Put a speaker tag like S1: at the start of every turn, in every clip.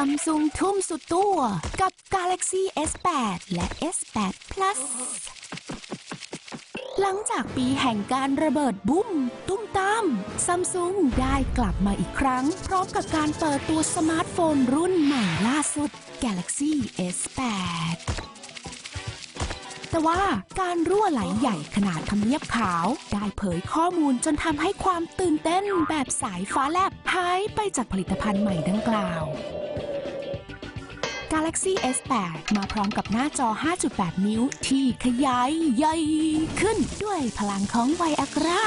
S1: ซัมซุงทุ่มสุดตัว กับ Galaxy S8 และ S8 Plus หลังจากปีแห่งการระเบิดบุ้ม ตุ้มตามซัมซุงได้กลับมาอีกครั้ง พร้อมกับการเปิดตัวสมาร์ทโฟนรุ่นใหม่ล่าสุด Galaxy S8 แต่ว่าการรั่วไหลใหญ่ขนาดทำเนียบขาว ได้เผยข้อมูลจนทำให้ความตื่นเต้นแบบสายฟ้าแลบหายไปจากผลิตภัณฑ์ใหม่ดังกล่าว Galaxy S8 มาพร้อมกับหน้าจอ 5.8 นิ้วที่ขยายใหญ่ขึ้นด้วยพลังของไวอ g รา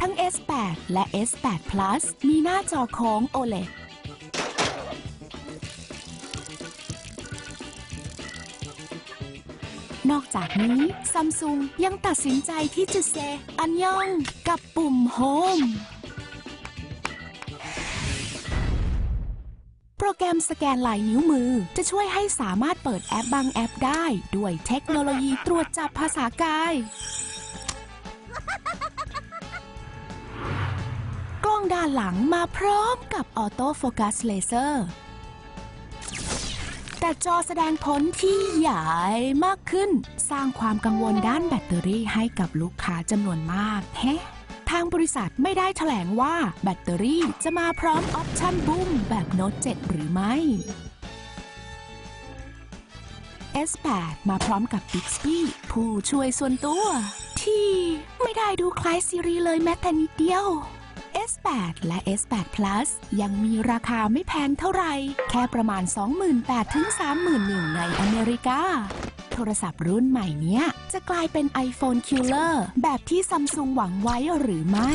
S1: ทั้ง S8 และ S8 Plus มีหน้าจอโค้ง OLED นอกจากนี้ซัมซุงยังตัดสินใจที่จะเซอันยองกับปุ่มโฮม โปรแกรมสแกนลายนิ้วมือ จะช่วยให้สามารถเปิดแอปบางแอปได้ ด้วยเทคโนโลยีตรวจจับภาษากาย กล้องด้านหลังมาพร้อมกับออโต้โฟกัสเลเซอร์แต่จอแสดงผลที่ใหญ่มากขึ้น สร้างความกังวลด้านแบตเตอรี่ให้กับลูกค้าจำนวนมากแฮะ ทางบริษัทไม่ได้แถลงว่าแบตเตอรี่จะมาพร้อมออปชั่นบุ้มแบบโน้ต 7 หรือไม่ S8 มาพร้อมกับ Bixby ผู้ช่วยส่วนตัว ที่ไม่ได้ดูคล้ายซีรีส์เลยแม้แต่นิดเดียว S8 และ S8 Plus ยังมีราคาไม่แพงเท่าไหร่ แค่ประมาณ 28,000ถึง31,000 ในอเมริกา โทรศัพท์รุ่นใหม่เนี้ย จะกลายเป็น iPhone Killer แบบที่ซัมซุงหวังไว้หรือไม่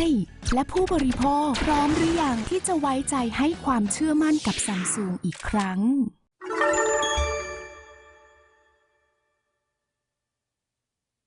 S1: และผู้บริโภคพร้อมหรือยังที่จะไว้ใจให้ความเชื่อมั่นกับซัมซุงอีกครั้ง